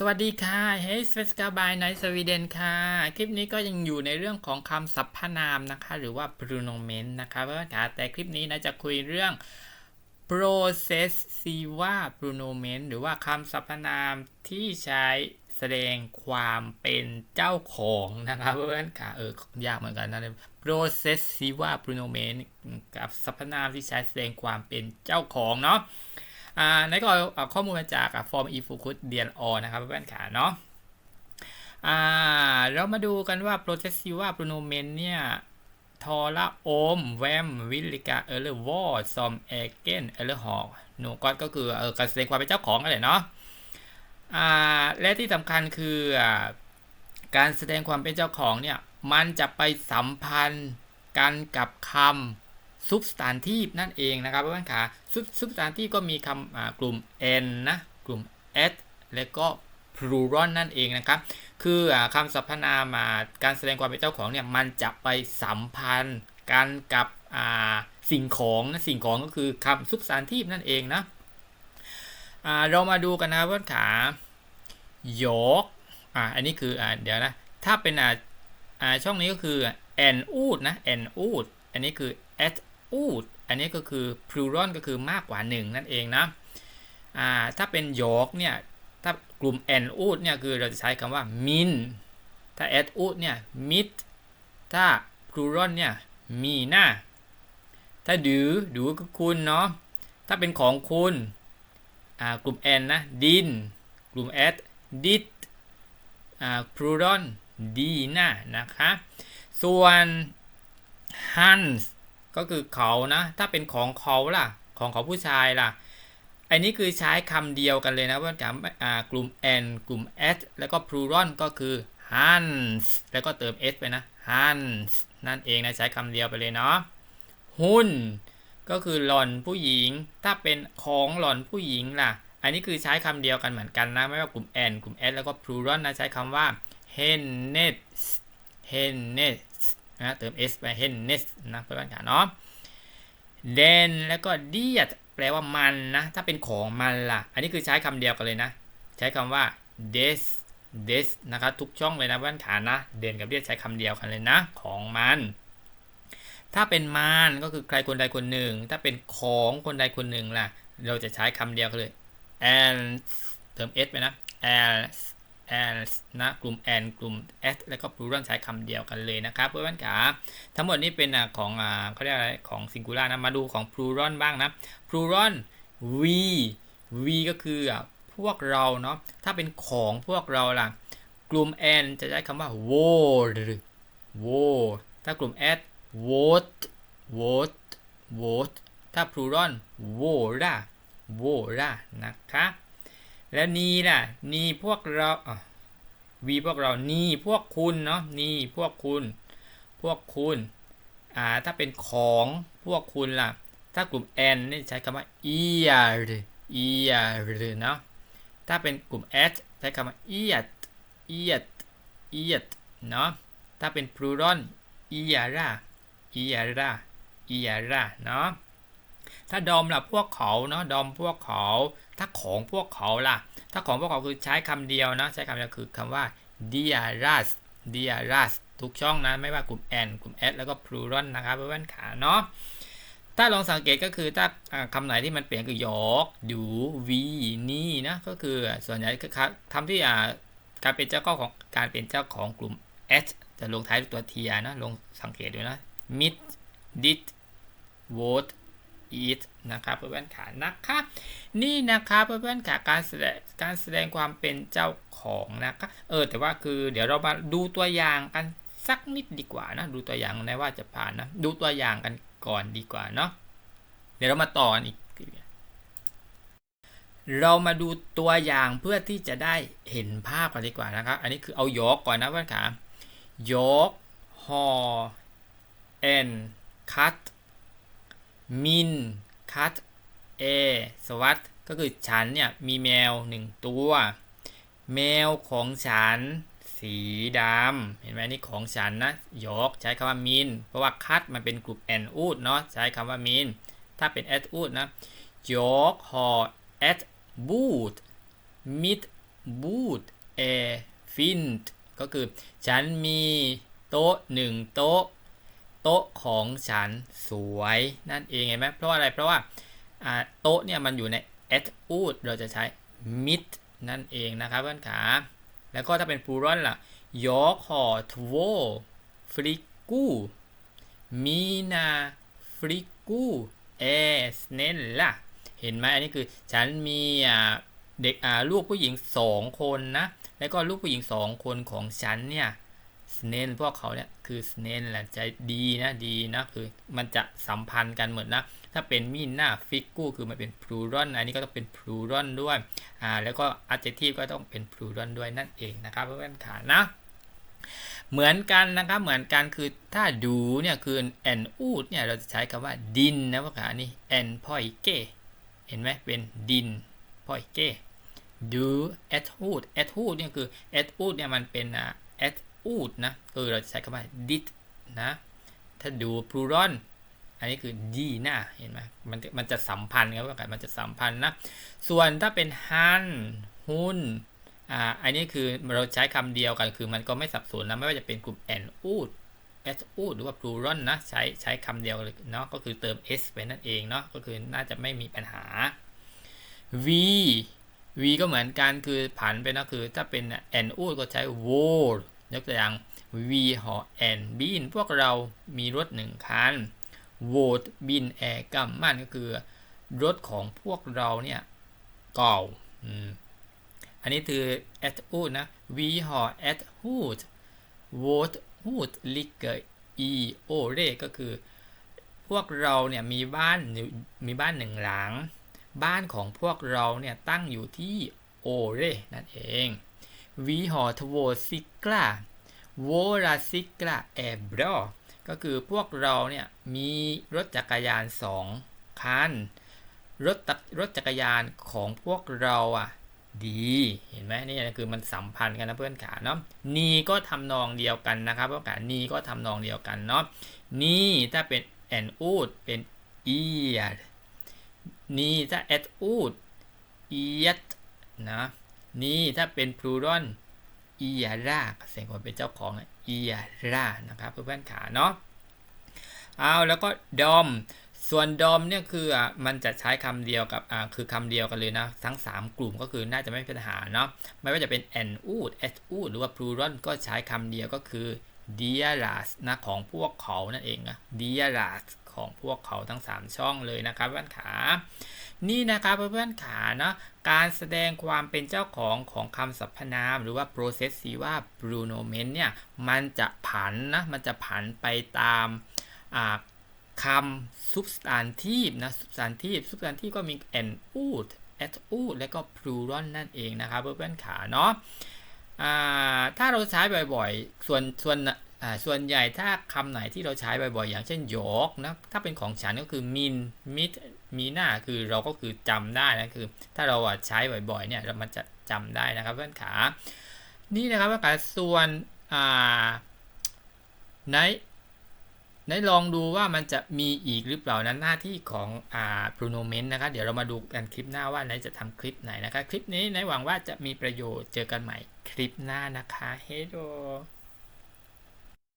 สวัสดีค่ะ Hey s p e c a by Night Sweden ค่ะ คลิปนี้ก็ยังอยู่ในเรื่องของคำสรรพนามนะคะ หรือว่า pronomen นะคะเพื่อนๆค่ะแต่คลิปนี้นะจะคุยเรื่อง possessiva pronomen หรือว่าคำสรรพนามที่ใช้แสดงความเป็นเจ้าของนะคะเพื่อนๆค่ะ เออ ยากเหมือนกันนะ possessiva pronomen กับสรรพนามที่ใช้แสดงความเป็นเจ้าของเนาะ อ่าในก็เอาข้อมูลมาจากฟอร์มอีฟูคุดเดียนอนะครับเพื่อนๆขาเนาะอ่าเรามาดูกันว่า processiva pronomen เนี่ยทอละโอมแวมวิลิกาเออร์วอร์ซอมเอเกนเออร์หอกโนก็ก็คือเออการแสดงความเป็นเจ้าของกันเลยเนาะอ่าและที่สำคัญคือการแสดงความเป็นเจ้าของเนี่ยมันจะไปสัมพันธ์กันกับคำ substantive นั่นเองนะครับเพื่อนๆขา Sub- substantive ก็มีคำกลุ่ม n นะกลุ่ม s แล้วก็ plural นั่นเองนะครับ คืออคำสรรพนามาการแสดงความเป็นเจ้าของเนี่ยมันจะไปสัมพันธ์กันกับสิ่งของนะสิ่งของก็คือคำ substantive นั่นเองนะเรามาดูกันนะเพื่อนขาหยกอ่าอันนี้คืออ่าเดี๋ยวนะ ถ้าเป็นอ่าช่องนี้ก็คือ an ud นะ an ud อั อันนี้คือ at ud อันนี้ก็คือ plural ก็คือมากกว่า 1 นั่นเองนะอ่าถ้าเป็นยกเนี่ย ถ้ากลุ่ม n ud เนี่ยคือเราจะใช้คำว่า min ถ้า at ud เนี่ย mit ถ้า plural เนี่ย มีนะถ้าดูดูก็คุณเนาะ ถ้าเป็นของคุณกลุ่ม n นะ din กลุ่ม at dit อ่า plural ดีนะนะคะ ส่วน hans ก็คือเขานะ ถ้าเป็นของเขาล่ะ ของเขาผู้ชายล่ะ อันนี้คือใช้คำเดียวกันเลยนะเพื่อนๆอ่ากลุ่ม n กลุ่ม s แล้วก็ plural ก็คือ hans แล้วก็เติม s ไปนะ hans นั่นเองนะ ใช้คำเดียวไปเลยเนาะหุ้นก็คือหล่อนผู้หญิง ถ้าเป็นของหล่อนผู้หญิงล่ะ อันนี้คือใช้คำเดียวกันเหมือนกันนะ ไม่ว่ากลุ่ม n กลุ่ม s แล้วก็ plural นะ ใช้คำว่า hennet hennet นะเติม s ไป hennet นะเพื่อนๆค่ะเนาะ then แล้วก็ diet แปลว่ามันนะ ถ้าเป็นของมันล่ะ อันนี้คือใช้คำเดียวกันเลยนะ ใช้คำว่า des des นะครับทุกช่องเลยนะเพื่อนขานะ เดนกับ diet ใช้คำเดียวกันเลยนะ ของมัน ถ้าเป็นมันก็คือใครคนใดคนหนึ่ง ถ้าเป็นของคนใดคนหนึ่งล่ะ เราจะใช้คำเดียวกันเลย and เติม s ไปนะ and and นะกลุ่ม and กลุ่ม s แล้วก็ plural ใช้คำเดียวกันเลยนะครับเพื่อนๆขาทั้งหมดนี้เป็นของอ่าเขาเรียกอะไรของ singular นะมาดูของ plural บ้างนะ plural we we ก็คืออะพวกเราเนาะถ้าเป็นของพวกเราล่ะ กลุ่ม n จะใช้คำว่า would would ถ้ากลุ่ม s would would would ถ้า plural woulda woulda นะคะ แล้วนีล่ะ นีพวกเราวีพวกเรา นีพวกคุณเนาะ นีพวกคุณ พวกคุณ อ่า ถ้าเป็นของพวกคุณล่ะ ถ้ากลุ่ม n นี่ใช้คำว่า ear ear เนาะ ถ้าเป็นกลุ่ม s ใช้คำว่า eat eat eat เนาะ ถ้าเป็น plural eara eara eara เนาะ ถ้าดอมล่ะพวกเขาเนาะ ดอมพวกเขา ถ้าของพวกเขาล่ะ ถ้าของพวกเขาคือใช้คำเดียวนะ ใช้คำเดียวคือคำว่า dearest dearest ทุกช่องนะ ไม่ว่ากลุ่ม n กลุ่ม s แล้วก็ plural นะครับเพื่อนขาเนาะถ้าลองสังเกตก็คือถ้าคำไหนที่มันเปลี่ยนคือยอกดูวีนี่นะก็คือส่วนใหญ่คือคำที่การเป็นเจ้าของการเป็นเจ้าของกลุ่ม s จะลงท้ายด้วยตัว t นะลองสังเกตดูนะ mid did vote eat นะครับเพื่อนๆขานะคะนี่นะครับเพื่อนๆขาการแสดงการแสดงความเป็นเจ้าของนะครับเออแต่ว่าคือเดี๋ยวเรามาดูตัวอย่างกันสักนิดดีกว่านะดูตัวอย่างในว่าจะผ่านนะดูตัวอย่างกันก่อนดีกว่าเนาะเดี๋ยวเรามาต่ออีกเรามาดูตัวอย่างเพื่อที่จะได้เห็นภาพกันดีกว่านะครับ อันนี้คือเอายกก่อนนะเพื่อนขายกหอ n คัต มินคัตเอสวัสดก็คือฉันเนี่ยมีแมวหนึ่งตัว แมวของฉัน สีดำเห็นไหมนี่ของฉันนะยกใช้คำว่ามินเพราะว่าคัตมันเป็นกลุ่มแอนอูดเนาะใช้คำว่ามินถ้าเป็นแอดอูดนะยกหอแอดบูดมิดบูดเอฟินก็คือฉันมีโต๊ะหนึ่งโต๊ะ โต๊ะของฉันสวยนั่นเองเห็นไหมเพราะว่าอะไรเพราะว่าโต๊ะเนี่ยมันอยู่ใน at ud เราจะใช้ mit นั่นเองนะครับเพื่อนขาแล้วก็ถ้าเป็น plural ล่ะ jag har två flickor mina flickor är snälla เห็นไหมอันนี้คือฉันมีเด็กลูกผู้หญิงสองคนนะแล้วก็ลูกผู้หญิงสองคนของฉันเนี่ย เนนพวกเขาเนี่ยคือสเนนแหละใจดีนะดีนะคือมันจะสัมพันธ์กันเหมือนนะถ้าเป็นมีหน้าฟิกกู้คือมันเป็นพลูรอนอันนี้ก็ต้องเป็นพลูรอนด้วยอ่าแล้วก็ adjective ก็ต้องเป็นพลูรอนด้วยนั่นเองนะครับเพื่อนๆขานะเหมือนกันนะครับเหมือนกันคือถ้าดูเนี่ยคือ an ud เนี่ยเราจะใช้คำว่าดินนะพ่อขานี่ an poike เห็นไหมเป็นดิน poike ดู at ud at ud เนี่ยคือ at ud เนี่ยมันเป็นอ่า at ud นะคือเราจะใช้คำว่า did นะ ถ้าดู plural อันนี้คือดีนะเห็นไหมมันมันจะสัมพันธ์กันว่ากันมันจะสัมพันธ์นะ ส่วนถ้าเป็นฮันหุนอ่าอันนี้คือเราใช้คำเดียวกันคือมันก็ไม่สับสนนะไม่ว่าจะเป็นกลุ่ม and ud s ud หรือว่า plural นะใช้ใช้คำเดียวเลยเนาะก็คือเติม s ไปนั่นเองเนาะก็คือน่าจะไม่มีปัญหา v v ก็เหมือนกันคือผันไปนะคือถ้าเป็น and ud ก็ใช้ word ยกตัวอย่าง v หอ and bin พวกเรามีรถหนึ่งคันโวตบินแอร์กัมมันก็คือ รถของพวกเราเนี่ยเก่าอันนี้คือ at ud นะ we หอ at hood vote hood liquor e o r e ก็คือ พวกเราเนี่ยมีบ้านมีบ้านหนึ่งหลัง บ้านของพวกเราเนี่ยตั้งอยู่ที่โอเรนั่นเอง วีหอทโวซิกลาโวราซิกลาแอบรอก็คือพวกเราเนี่ยมีรถจักรยานสองคันรถตักรถจักรยานของพวกเราอะดีเห็นไหมนี่คือมันสัมพันธ์กันนะเพื่อนขาเนาะนีก็ทำนองเดียวกันนะครับเพื่อนขานีก็ทำนองเดียวกันเนาะนี่ถ้าเป็น an ud เป็น ear นี่ถ้า at ud eat นะ นี่ถ้าเป็น plural อียาร่าเสียงคนเป็นเจ้าของอียาร่านะครับเพื่อนๆขาเนาะเอาแล้วก็ดอมส่วนดอมเนี่ยคืออะมันจะใช้คำเดียวกับอ่าคือคำเดียวกันเลยนะ ทั้ง 3 กลุ่มก็คือน่าจะไม่เป็นปัญหาเนาะไม่ว่าจะเป็น an ud at ud หรือว่า plural ก็ใช้คำเดียวก็คือ dearest นะของพวกเขานั่นเองนะ dearest ของพวกเขาทั้ง 3 ช่องเลยนะครับเพื่อนขา นี่นะครับเพื่อนๆขาเนาะการแสดงความเป็นเจ้าของของคำสรรพนาม หรือว่า possessive pronomen เนี่ยมันจะผันนะมันจะผันไปตามคำ substantive นะ substantive substantive ก็มี an ud at ud และก็ plural นั่นเองนะครับเพื่อนๆขาเนาะถ้าเราใช้บ่อยๆ ส่วนส่วนส่วนใหญ่ถ้าคำไหนที่เราใช้บ่อยๆ อย่างเช่นยกนะ ถ้าเป็นของฉันก็คือมิน มีหน้าคือเราก็คือจำได้นะคือ ถ้าเราใช้บ่อยๆเนี่ยเรามันจะจำได้นะครับเพื่อนขา นี่นะครับเพื่อนขาส่วนในในลองดูว่ามันจะมีอีกหรือเปล่านั้นหน้าที่ของอ่า pronomen นะครับเดี๋ยวเรามาดูกันคลิปหน้าว่าไหนจะทำคลิปไหนนะครับคลิปนี้ในหวังว่าจะมีประโยชน์เจอกันใหม่คลิปหน้านะคะเฮโด